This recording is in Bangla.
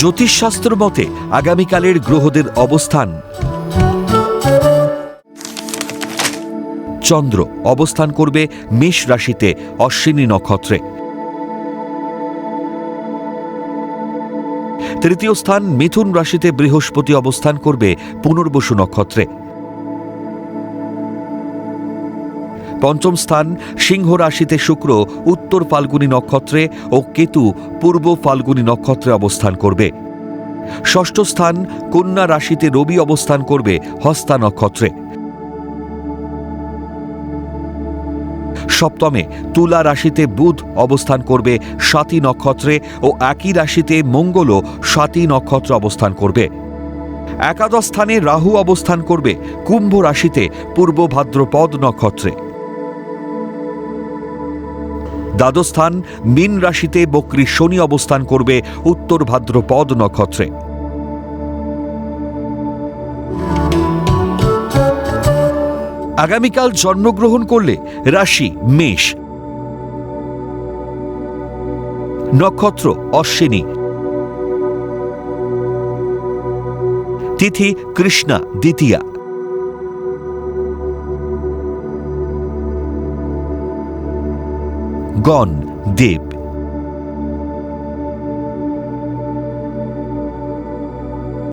জ্যোতিষশাস্ত্র মতে, আগামীকালের গ্রহদের অবস্থান। চন্দ্র অবস্থান করবে মেষ রাশিতে, অশ্বিনী নক্ষত্রে। তৃতীয় স্থান, মিথুন রাশিতে বৃহস্পতি অবস্থান করবে পুনর্বসু নক্ষত্রে। পঞ্চম স্থান সিংহ রাশিতে শুক্র, উত্তর ফাল্গুনী নক্ষত্রে ও কেতু পূর্ব ফাল্গুনী নক্ষত্রে অবস্থান করবে। ষষ্ঠ স্থান কন্যা রাশিতে রবি অবস্থান করবে হস্তা নক্ষত্রে। সপ্তমে তুলা রাশিতে বুধ অবস্থান করবে সাতী নক্ষত্রে ও একই রাশিতে মঙ্গলও সাতী নক্ষত্র অবস্থান করবে। একাদশ স্থানে রাহু অবস্থান করবে কুম্ভ রাশিতে পূর্ব ভাদ্রপদ নক্ষত্রে। দ্বাদশ স্থান মীন রাশিতে বক্রী শনি অবস্থান করবে উত্তর ভাদ্রপদ নক্ষত্রে। আগামীকাল জন্মগ্রহণ করলে রাশি, মেষ। নক্ষত্র, অশ্বিনী। তিথি, কৃষ্ণা, দ্বিতীয়া। গণ দেব